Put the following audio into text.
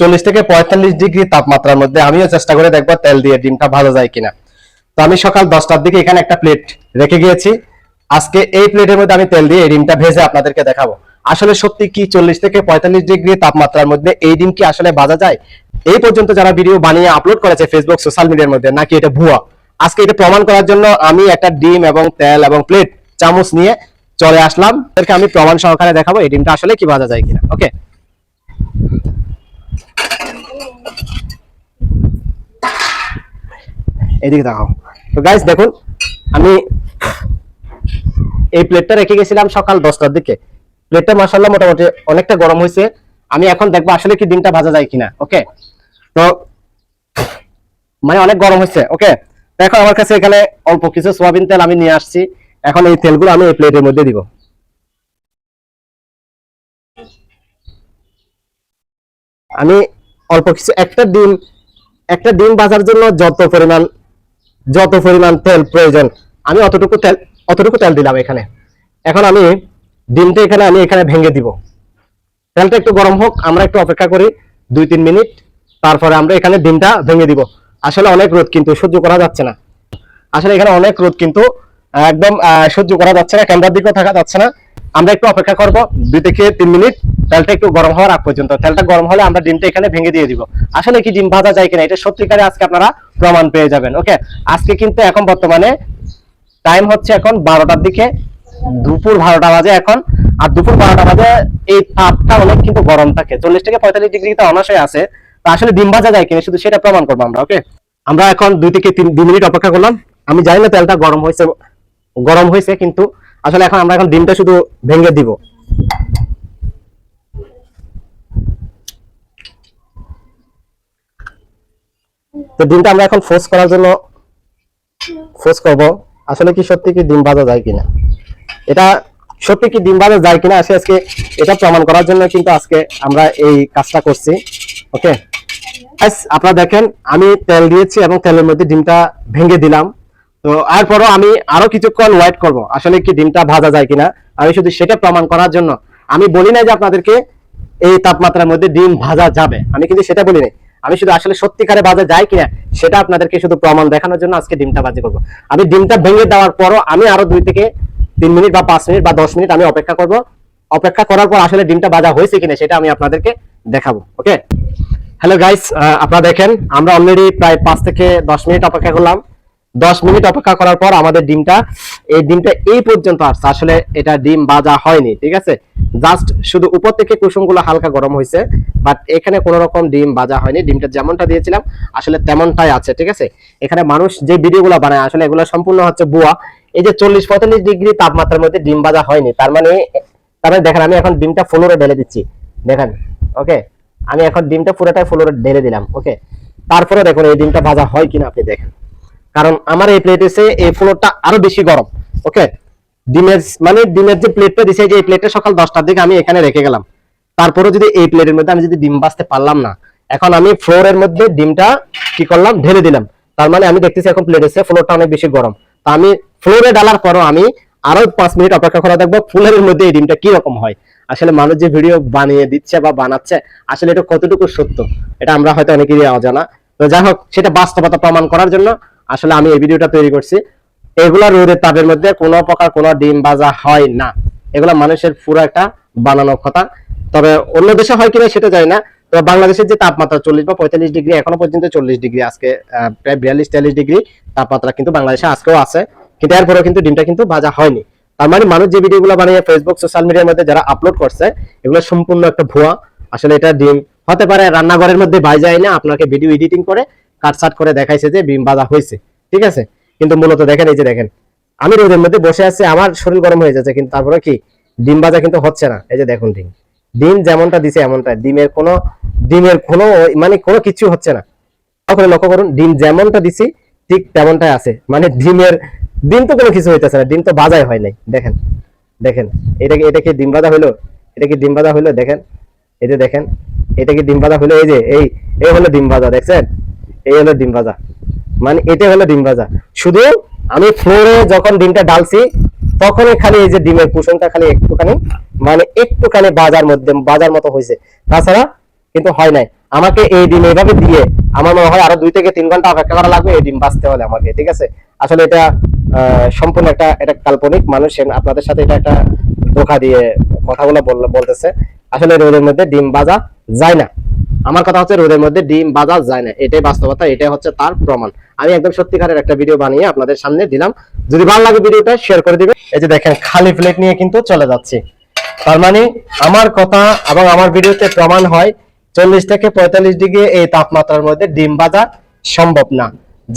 চল্লিশ থেকে পঁয়তাল্লিশ ডিগ্রি তাপমাত্রার মধ্যে আমিও চেষ্টা করে দেখব তেল দিয়ে ডিমটা ভালো যায় কিনা। তো আমি সকাল দশটার দিকে এখানে একটা প্লেট রেখে গিয়েছি। আজকে এই প্লেটের মধ্যে আমি তেল দিয়ে এই ডিমটা ভেজে আপনাদেরকে দেখাবো। আসলে সত্যি কি চল্লিশ থেকে পঁয়তাল্লিশ ডিগ্রি তাপমাত্রার মধ্যে এই ডিম কি আসলে বাজা যায়? এই পর্যন্ত যারা ভিডিও বানিয়ে আপলোড করেছে ফেসবুক সোশ্যাল মিডিয়ার মধ্যে, নাকি এটা ভুয়া? আজকে এটা প্রমাণ করার জন্য আমি একটা ডিম এবং তেল এবং প্লেট চামচ নিয়ে চলে আসলাম। তাদেরকে আমি প্রমাণ সহকারে দেখাবো এই ডিমটা আসলে কি ভাজা যায় কিনা। ওকে এদিকে দেখাও তো গাইস দেখুন, আমি এই প্লেটটা রেখে গেছিলাম সকাল দশটার দিকে। প্লেটটা মাসাল্লাহ মোটামুটি অনেকটা গরম হয়েছে। আমি এখন দেখব আসলে কি ডিমটা ভাজা যায় কিনা ওকে তো মানে অনেক গরম হয়েছে ওকে দেখো আমার কাছে এখানে অল্প কিছু সোয়াবিন তেল আমি নিয়ে আসছি। এখন এই তেলগুলো আমি এই প্লেটের মধ্যে দিব। আমি অল্প কিছু, একটা ডিম একটা ডিম ভাজার জন্য যত পরিমাণ যত পরিমাণ তেল প্রয়োজন, আমি অতটুকু তেল অতটুকু তেল দিলাম এখানে। এখন আমি ডিমটা এখানে, আমি এখানে ভেঙে দিব। তেলটা একটু গরম হোক, আমরা একটু অপেক্ষা করি দুই তিন মিনিট, তারপরে আমরা এখানে ডিমটা ভেঙে দিব। আসলে অনেক রোদ কিন্তু সহ্য করা যাচ্ছে না। আসলে এখানে অনেক রোদ কিন্তু একদম সহ্য করা যাচ্ছে না, ক্যামেরার দিকেও থাকা যাচ্ছে না। আমরা একটু অপেক্ষা করব, দুই থেকে তিন মিনিট। তেলটা একটু গরম হওয়ার আগ পর্যন্ত। তেলটা গরম হলে আমরা ডিমটা এখানে ভেঙে দিয়ে দিব। আসলে কি ডিম ভাজা যায় কিনা, এটা সত্যিকারে আজকে আপনারা প্রমাণ পেয়ে যাবেন, ওকে? আজকে কিন্তু এখন বর্তমানে টাইম হচ্ছে এখন বারোটার দিকে। দুপুর বারোটা বাজে এখন। আর দুপুর বারোটা বাজে এই তাপটা অনেক কিন্তু গরম থাকে। চল্লিশ থেকে পঁয়তাল্লিশ ডিগ্রি তো অনাশয় আছে। তো আসলে ডিম ভাজা যায় কিনা, শুধু সেটা প্রমাণ করব আমরা, ওকে? আমরা এখন দুই থেকে তিন দুই মিনিট অপেক্ষা করলাম। আমি জানি না তেলটা গরম হয়েছে গরম হয়েছে কিন্তু আসলে এখন আমরা এখন ডিমটা শুধু ভেঙে দিব। তো ডিমটা আমরা এখন ফোর্স করার জন্য ফোর্স করব। আসলে কি সত্যি কি ডিম ভাজা যায় কিনা? এটা সত্যি কি ডিম ভাজা যায় কিনা? আসে আজকে এটা প্রমাণ করার জন্য কিন্তু আজকে আমরা এই কাজটা করছি। ওকে আপনারা দেখেন, আমি তেল দিয়েছি এবং তেলের মধ্যে ডিমটা ভেঙে দিলাম। তো এরপরও আমি আরও কিছুক্ষণ ওয়েট করব, আসলে কি ডিমটা ভাজা যায় কিনা, আমি শুধু সেটা প্রমাণ করার জন্য। আমি বলি না যে আপনাদেরকে এই তাপমাত্রার মধ্যে ডিম ভাজা যাবে, আমি কিন্তু সেটা বলি নাই। আমি শুধু আসলে সত্যিকারে ভাজা যায় কিনা, সেটা আপনাদেরকে শুধু প্রমাণ দেখানোর জন্য আজকে ডিমটা বাজি করব। আমি ডিমটা ভেঙে দেওয়ার পরও আমি আরও দুই থেকে তিন মিনিট বা পাঁচ মিনিট বা দশ মিনিট আমি অপেক্ষা করব। অপেক্ষা করার পর আসলে ডিমটা ভাজা হয়েছে কিনা, সেটা আমি আপনাদেরকে দেখাবো, ওকে? হ্যালো গাইস আপনারা দেখেন, আমরা অলরেডি প্রায় পাঁচ থেকে দশ মিনিট অপেক্ষা করলাম। দশ মিনিট অপেক্ষা করার পর আমাদের ডিমটা, এই ডিমটা এই পর্যন্ত আসছে। আসলে এটা ডিম ভাজা হয়নি, ঠিক আছে? জাস্ট শুধু উপর থেকে কুসুমগুলো হালকা গরম হয়েছে বাট এখানে কোনো রকম ডিম ভাজা হয়নি। ডিমটা যেমনটা দিয়েছিলাম, আসলে তেমনটাই আছে, ঠিক আছে? এখানে মানুষ যে ভিডিওগুলো বানায়, আসলে এগুলো সম্পূর্ণ হচ্ছে বুয়া এই যে চল্লিশ পঁয়তাল্লিশ ডিগ্রি তাপমাত্রার মধ্যে ডিম ভাজা হয়নি, তার মানে তার মানে দেখেন, আমি এখন ডিমটা ফ্লোরে ঢেলে দিচ্ছি। দেখেন, ওকে? আমি এখন ডিমটা পুরোটাই ফ্লোরে ঢেলে দিলাম, ওকে? তারপরে দেখুন, এই ডিমটা ভাজা হয় কিনা আপনি দেখেন। কারণ আমার এই প্লেট এসে এই ফ্লোরটা আরও বেশি গরম ওকে ডিমের মানে ডিমের যে প্লেটটা দিছে যে এই প্লেটটা সকাল দশটার দিকে আমি এখানে রেখে গেলাম। তারপরে যদি এই প্লেটের মধ্যে আমি যদি ডিম বাঁচতে পারলাম না, এখন আমি ফ্লোরের মধ্যে ডিমটা কি করলাম? ঢেলে দিলাম। তার মানে আমি দেখতেছি এখন প্লেট এসে ফ্লোরটা অনেক বেশি গরম। তা আমি ফ্লোরে ডালার পরও আমি আরও পাঁচ মিনিট অপেক্ষা করা দেখব ফুলের মধ্যে এই ডিমটা কি রকম হয়। আসলে মানুষ যে ভিডিও বানিয়ে দিচ্ছে বা বানাচ্ছে, আসলে এটা কতটুকু সত্য, এটা আমরা হয়তো অনেকেরই অজানা। তো যাই হোক, সেটা বাস্তবতা প্রমাণ করার জন্য আসলে আমি এই ভিডিওটা তৈরি করছি। এগুলা রোদের তাপের মধ্যে কোনো প্রকার কোনো ডিম ভাজা হয় না। এগুলা মানুষের পুরো একটা বানানো কথা। তবে অন্য দেশে হয় কিনা সেটা জানি না। তবে বাংলাদেশের যে তাপমাত্রা চল্লিশ বা পঁয়তাল্লিশ ডিগ্রি, এখনও পর্যন্ত চল্লিশ ডিগ্রি, আজকে প্রায় বিয়াল্লিশ, তেয়াল্লিশ ডিগ্রি তাপমাত্রা কিন্তু বাংলাদেশে আজকেও আছে। কিন্তু এরপরেও কিন্তু ডিমটা কিন্তু ভাজা হয়নি। তার মানে মানুষ যে ভিডিওগুলো বানিয়ে ফেসবুক সোশ্যাল মিডিয়ার মধ্যে যারা আপলোড করছে, এগুলো সম্পূর্ণ একটা ভুয়া। আসলে এটা ডিম হতে পারে রান্নাঘরের মধ্যে ভাই যায় না, আপনাকে ভিডিও এডিটিং করে কাটসাট করে দেখাইছে যে ডিম ভাজা হয়েছে। ঠিক আছে? কিন্তু মূলত দেখেন, এই যে দেখেন, আমি রোদের মধ্যে বসে আছি, আমার শরীর গরম হয়ে যাচ্ছে, কিন্তু তারপরে কি? ডিম ভাজা কিন্তু হচ্ছে না। এই যে দেখুন ডিম। ডিম যেমনটা দিছে এমনটা ডিমের কোনো ডিমের কোনো মানে কোনো কিছু হচ্ছে না। তখন লক্ষ্য করুন, ডিম যেমনটা দিছি, ঠিক তেমনটাই আছে। মানে ডিমের, ডিম তো কোনো কিছু হইতেছে না। ডিম তো বাজাই হয় নাই। দেখেন দেখেন, এটা কি এটা কি ডিম বাজা হইল? এটা কি ডিম বাজা হইল? দেখেন, এই যে দেখেন, এটা কি ডিম ভাজা হলো এই যে, এই এই হলো ডিম ভাজা, দেখছেন? এই হলো ডিম ভাজা। মানে এটা হলো ডিম ভাজা। শুধু আমি ফ্লোরে যখন ডিমটা ডালছি তখনই খালি এই যে ডিমের কুসুমটা খালি একটুখানি মানে একটুখানি বাজার মধ্যে, বাজার মতো হয়েছে। তাছাড়া কিন্তু হয় নাই। আমাকে এই ডিম এইভাবে দিয়ে আমার মনে হয় আরও দুই থেকে তিন ঘণ্টা অপেক্ষা করা লাগবে এই ডিম বাঁচতে হলে আমাকে, ঠিক আছে? আসলে এটা সম্পূর্ণ একটা, এটা কাল্পনিক মানুষ আপনাদের সাথে এটা একটা ধোকা দিয়ে কথাগুলো বল- বলতেছে। আসলে রোদের মধ্যে ডিম বাজা যায় না। আমার কথা হচ্ছে রোদের মধ্যে ডিম বাজা যায় না। এটাই বাস্তবতা, এটাই হচ্ছে তার প্রমাণ। আমি একদম সত্যিকারের একটা ভিডিও বানিয়ে আপনাদের সামনে দিলাম। যদি ভালো লাগে ভিডিওটা শেয়ার করে দিবে এই যে দেখেন, খালি প্লেট নিয়ে কিন্তু চলে যাচ্ছে। তার মানে আমার কথা এবং আমার ভিডিওতে প্রমাণ হয়, চল্লিশ থেকে পঁয়তাল্লিশ ডিগ্রি এই তাপমাত্রার মধ্যে ডিম ভাজা সম্ভব না।